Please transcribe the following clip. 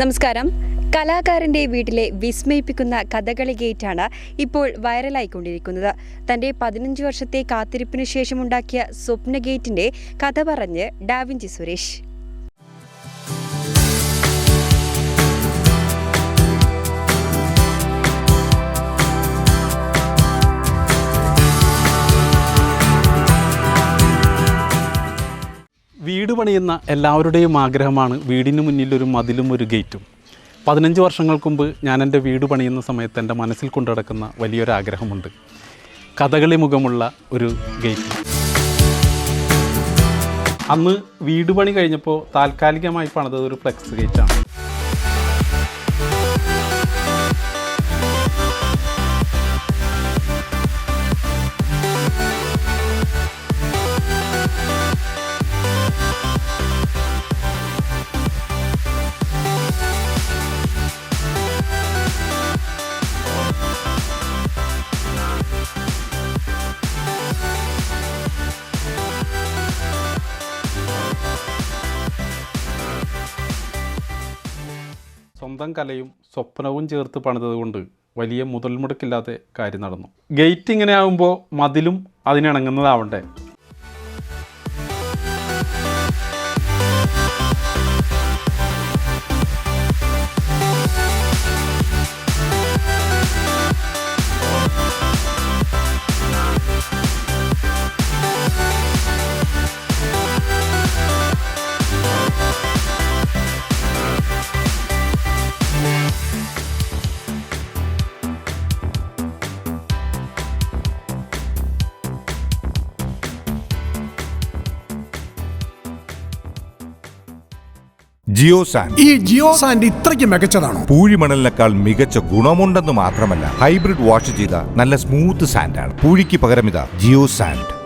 നമസ്കാരം. കലാകാരന്റെ വീട്ടിലെ വിസ്മയിപ്പിക്കുന്ന കഥകളി ഗേറ്റാണ് ഇപ്പോൾ വൈറലായിക്കൊണ്ടിരിക്കുന്നത്. തന്റെ പതിനഞ്ച് വർഷത്തെ കാത്തിരിപ്പിനു ശേഷമുണ്ടാക്കിയ സ്വപ്ന ഗേറ്റിന്റെ കഥ പറഞ്ഞ് ഡാവിഞ്ചി സുരേഷ്. വീട് പണിയുന്ന എല്ലാവരുടെയും ആഗ്രഹമാണ് വീടിന് മുന്നിൽ ഒരു മതിലും ഒരു ഗേറ്റും. പതിനഞ്ച് വർഷങ്ങൾക്ക് മുമ്പ് ഞാൻ എന്റെ വീട് പണിയുന്ന സമയത്ത് എന്റെ മനസ്സിൽ കൊണ്ടു നടക്കുന്ന വലിയൊരു ആഗ്രഹമുണ്ട്. കഥകളി മുഖമുള്ള ഒരു ഗേറ്റ്. അന്ന് വീട് പണി കഴിഞ്ഞപ്പോൾ താൽക്കാലികമായി പണിതത് ഒരു ഫ്ലെക്സ് ഗേറ്റാണ്. സ്വന്തം കലയും സ്വപ്നവും ചേർത്ത് പണിതതുകൊണ്ട് വലിയ മുതൽമുടക്കില്ലാതെ കാര്യം നടന്നു. ഗേറ്റ് ഇങ്ങനെ ആകുമ്പോൾ മതിലും അതിനിണങ്ങുന്നതാവണ്ടേ? ജിയോ സാൻഡ് ഈ ജിയോ സാൻഡ് ഇത്രയ്ക്ക് മികച്ചതാണോ? പൂഴിമണലിനേക്കാൾ മികച്ച ഗുണമുണ്ടെന്ന് മാത്രമല്ല ഹൈബ്രിഡ് വാഷ് ചെയ്ത നല്ല സ്മൂത്ത് സാൻഡാണ്. പൂഴിക്ക് പകരം ഇതാ ജിയോ സാൻഡ്